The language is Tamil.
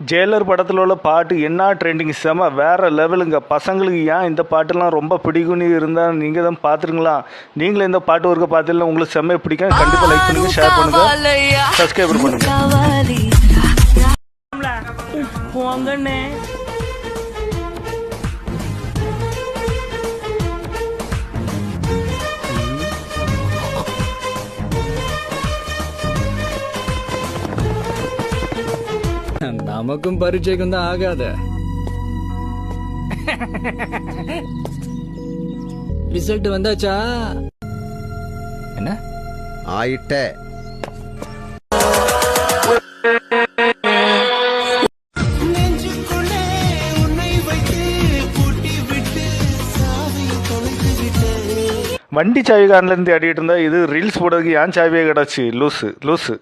ஜெயிலர் படத்தில் உள்ள பாட்டு என்ன ட்ரெண்டிங் செம வேறு லெவலுங்க பசங்களுக்கு ஏன் இந்த பாட்டுலாம் ரொம்ப பிடிக்கும்னு இருந்தால் நீங்கள் தான் பார்த்துருங்களா நீங்களும் இந்த பாட்டு ஒருக்க பார்த்தீங்கன்னா உங்களுக்கு செம்மையை பிடிக்கும். கண்டிப்பாக லைக் பண்ணுங்கள் ஷேர் பண்ணுங்கள் சப்ஸ்கிரைபர் பண்ணுங்கள் நமக்கும் பரீட்சைக்கும் தான் ஆகாத. ரிசல்ட் வந்தாச்சா? என்ன? ஆயிட்ட. வண்டி சாவி கார்லேருந்து ஆடிட்டு இருந்தா இது ரீல்ஸ் போடுறதுக்கு ஏன் சாவியே கிடச்சி லூஸு லூஸு